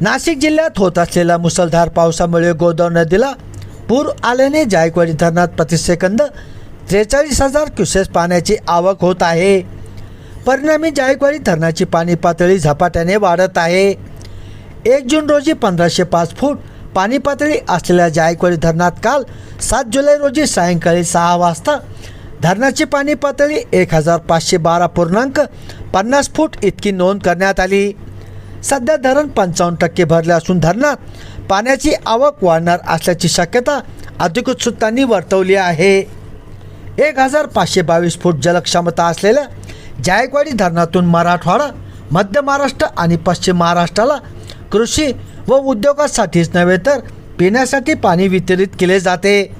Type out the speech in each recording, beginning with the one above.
नाशिक जिल्ह्यात होत असलेल्या मुसळधार पावसामुळे गोदावरी नदीला पूर आल्याने जायकवाडी धरणात प्रतिसेकंद त्रेचाळीस हजार क्युसेस पाण्याची आवक होत आहे. परिणामी जायकवाडी धरणाची पाणी पातळी झपाट्याने वाढत आहे. एक जून रोजी पंधराशे पाच फूट पाणी पातळी असलेल्या जायकवाडी धरणात काल सात जुलै रोजी सायंकाळी सहा वाजता धरणाची पाणी पातळी एक हजार पाचशे बारा पूर्णांक पन्नास फूट इतकी नोंद करण्यात आली. सध्या धरण पंचावन्न टक्के भरले असून धरणात पाण्याची आवक वाढणार असल्याची शक्यता अधिकृत सूत्रांनी वर्तवली आहे. एक हजार पाचशे बावीस फूट जलक्षमता असलेल्या जायकवाडी धरणातून मराठवाडा मध्य महाराष्ट्र आणि पश्चिम महाराष्ट्राला कृषी व उद्योगासाठीच नव्हे तर पिण्यासाठी पाणी वितरित केले जाते.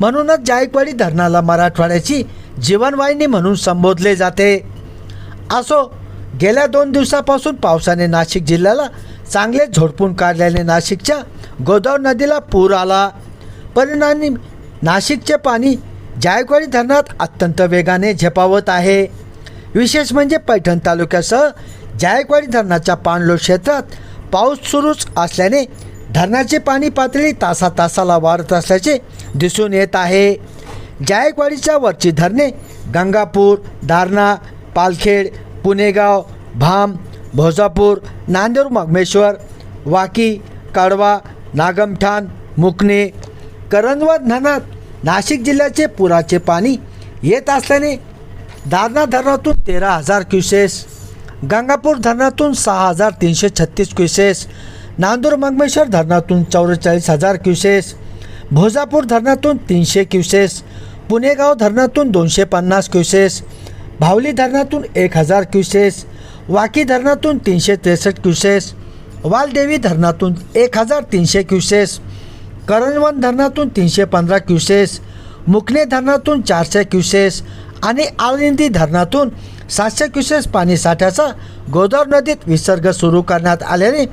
म्हणूनच जायकवाडी धरणाला मराठवाड्याची जीवनवाहिनी म्हणून संबोधले जाते. असो गेल्या दोन दिवसापासून पावसाने नाशिक जिल्ह्याला चांगले झोडपून काढल्याने नाशिकच्या गोदावरी नदीला पूर आला. परिणामी नाशिकचे पाणी जायकवाडी धरणात अत्यंत वेगाने झेपावत आहे. विशेष म्हणजे पैठण तालुक्यासह जायकवाडी धरणाच्या पाणलोट क्षेत्रात पाऊस सुरूच असल्याने धरणाची पाणी पातळी तासा तासाला वाढत असल्याचे दिसून येत आहे. जायकवाडीच्या वरची धरणे गंगापूर दारणा पालखेड पुणेगाव भाम भोजापूर नांदेड मग्मेश्वर वाकी कडवा नागमठाण मुकणे करंजवत धरणात नाशिक जिल्ह्याचे पुराचे पाणी येत असल्याने दारणा धरणातून तेरा हजार क्युसेस गंगापूर धरणातून सहा हजार तीनशे छत्तीस क्युसेस नांदूर मंगमेश्वर धरणातून चौवेचाळीस हजार क्युसेस भोजापूर धरणातून तीनशे क्युसेस पुणेगाव धरणातून दोनशे पन्नास क्युसेस भावली धरणातून एक हजार क्युसेस वाकी धरणातून तीनशे त्रेसष्ट क्युसेस वालदेवी धरणातून एक हजार तीनशे क्युसेस करंजवन धरणातून तीनशे पंधरा क्युसेस मुकणे धरणातून चारशे क्युसेस आणि आळंदी धरणातून सातशे क्युसेस पाणीसाठ्याचा गोदावरी नदीत विसर्ग सुरू करण्यात आल्याने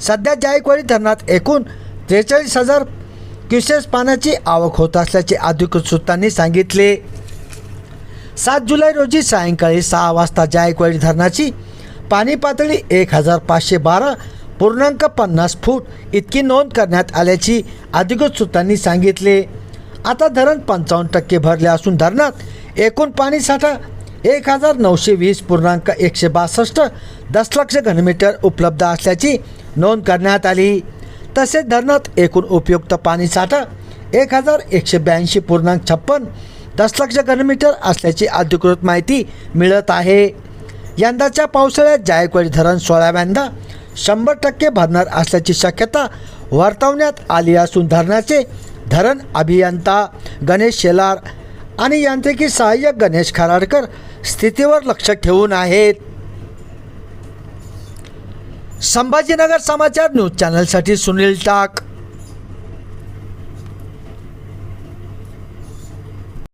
सध्या जायकवाडी धरणात एकूण त्रेचाळीस हजार क्युसेस पाण्याची आवक होत असल्याचे अधिकृत सूत्रांनी सांगितले. सात जुलै रोजी सायंकाळी सहा वाजता जायकवाडी धरणाची पाणी पातळी एक हजार पाचशे बारा पूर्णांक पन्नास फूट इतकी नोंद करण्यात आल्याची अधिकृत सूत्रांनी सांगितले. आता धरण पंचावन्न टक्के भरले असून धरणात एकूण पाणीसाठा एक हजार नऊशे वीस पूर्णांक एकशे बासष्ट दशलक्ष घनमीटर उपलब्ध असल्याची नोंद करण्यात आली. तसेच धरणात एकूण उपयुक्त पाणीसाठा एक हजार एकशे ब्याऐंशी पूर्णांक छप्पन दशलक्ष घनमीटर असल्याची अधिकृत माहिती मिळत आहे. यंदाच्या पावसाळ्यात जायकवाडी धरण सोळाव्यांदा शंभर टक्के भरणार असल्याची शक्यता वर्तवण्यात आली असून धरणाचे धरण अभियंता गणेश शेलार आणि यांत्रिकी सहाय्यक गणेश खराडकर स्थितीवर लक्ष ठेवून आहेत. संभाजीनगर समाचार न्यूज चॅनलसाठी सुनील टाक.